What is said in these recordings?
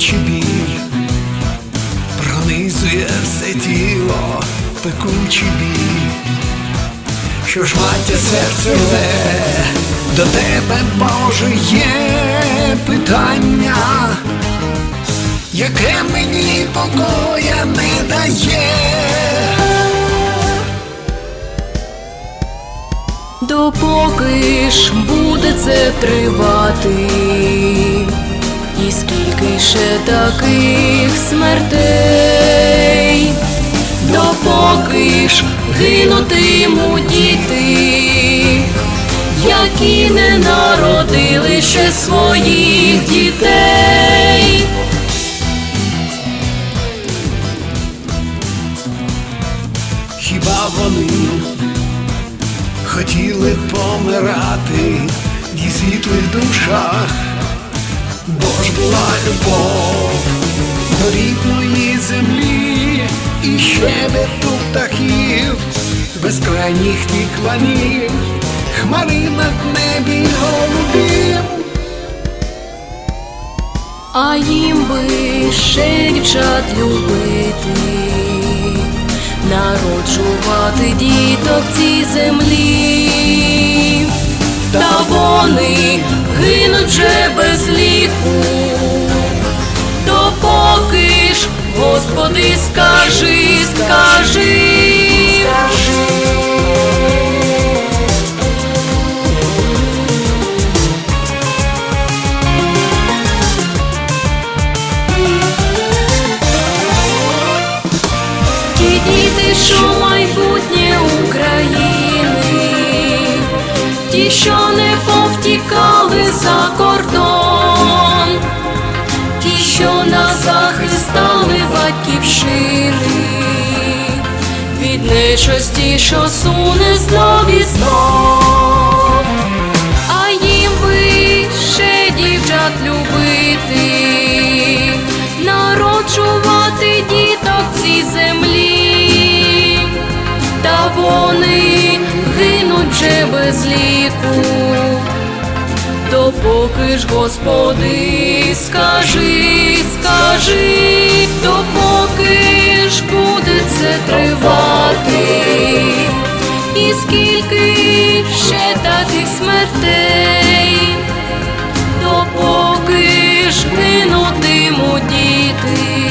наче біль, пронизує все тіло, пекучий біль, що ж матя серце рве, до тебе, Боже, є питання, яке мені покоя не дає. Допоки ж буде це тривати ще таких смертей, допоки ж гинутимуть діти, які не народили ще своїх дітей. Хіба вони хотіли помирати? В світлих душах, ж була любов до рідної землі і щебету птахів, безкрайніх кланів, хмаринок небі голубів. А їм би ще дівчат любити, народжувати діток цій землі, та вони гинуть вже без Господи, скажи, скажи. Ті діти, що майбутнє України, ті, що не повтікали за кордон, ті, що на захист стали батьківщини, від нечості, що суне знов і знов, а їм би ще дівчат любити, народжувати діток цій землі, та вони гинуть вже без ліку. Допоки ж, Господи, скажи, скажи, тривати, і скільки ще таких смертей, допоки ж гинутимуть діти,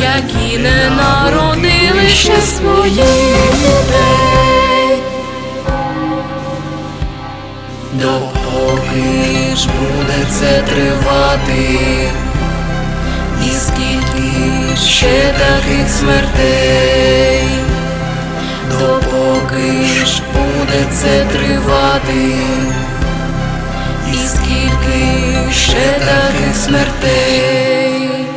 які не народили ще своїх дітей. Допоки ж буде це тривати, і скільки ще таких смертей, допоки ж буде це тривати, і скільки ще таких смертей.